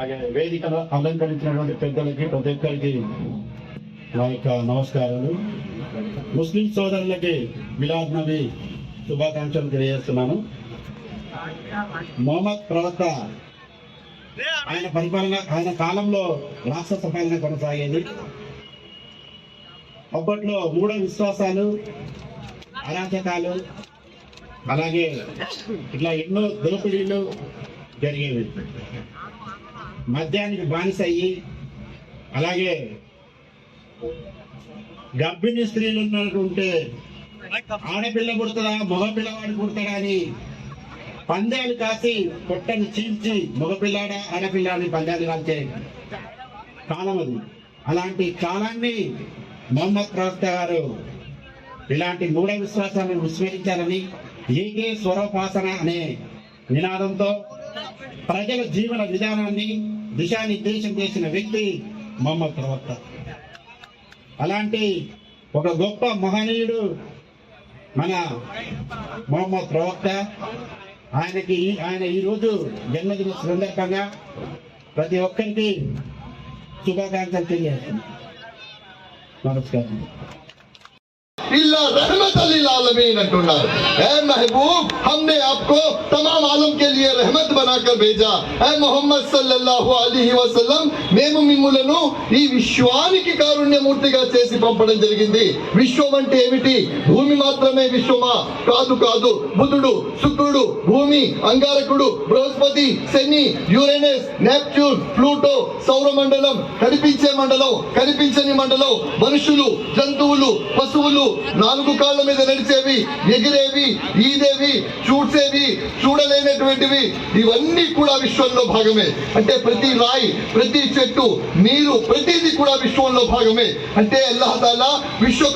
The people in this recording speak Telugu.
అలాగే అలంకరించినటువంటి పెద్దలకి ప్రతి ఒక్కరికి నా యొక్క నమస్కారాలు. ముస్లిం సోదరులకి మిలాద్ నబీ శుభాకాంక్షలు తెలియజేస్తున్నాను. మొహమ్మద్ ప్రవక్త ఆయన పరిపాలన ఆయన కాలంలో రాష్ట్ర సపాలన కొనసాగేది. అప్పట్లో మూఢ విశ్వాసాలు అరాచకాలు అలాగే ఇట్లా ఎన్నో దోపిడీలు జరిగేవి. మద్యానికి బానిస అయ్యి అలాగే గర్భిణీ స్త్రీలు ఉన్నట్టుంటే ఆడపిల్ల పుడతాడా మగ పిల్లవాడు పుడతాడా అని పందాలు కాసి పొట్టని చీల్చి మగపిల్లాడ ఆడపిల్లాడిని పందాలు కాల్చే కాలం అది. అలాంటి కాలాన్ని మొహమ్మద్ ప్రవక్త గారు ఇలాంటి మూఢ విశ్వాసాలను విస్మరించాలని ఏకే స్వరోపాసన అనే నినాదంతో ప్రజల జీవన విధానాన్ని దిశానిర్దేశం చేసిన వ్యక్తి మొహమ్మద్ ప్రవక్త. అలాంటి ఒక గొప్ప మహనీయుడు మన మొహమ్మద్ ప్రవక్త. ఆయనకి ఆయన ఈ రోజు జన్మదిన సందర్భంగా ప్రతి ఒక్కరికి శుభాకాంక్షలు తెలియజేస్తున్నాను. నమస్కారం. नहीं नटुना ए महबूब हमने आपको तमाम आलम के लिए रहमत बनाकर भेजा। ए मोहम्मद सल्लल्लाहु अलैहि वसल्लम మేము మిమ్ములను ఈ విశ్వానికి కారుణ్యమూర్తిగా చేసి పంపడం జరిగింది। విశ్వం అంటే ఏమిటి? భూమి మాత్రమే విశ్వమా? కాదు కాదు. బుధుడు శుక్రుడు భూమి అంగారకుడు బృహస్పతి శని యురేనస్ నెప్ట్యూన్ ప్లూటో సౌర మండలం కనిపించే మండలం కనిపించని మండలం మనుషులు జంతువులు పశువులు నాలుగు కాళ్ళ మీద నడిచేవి ఎగిరేవి ఈదేవి చూసేవి చూడలేనటువంటివి ఇవన్నీ కూడా విశ్వంలో భాగమే. అంటే ప్రతి రాయి ప్రతి చెట్టు నీరు ప్రతిదీ కూడా విశ్వంలో భాగమే. అంటే అల్లాహతాలా విశ్వ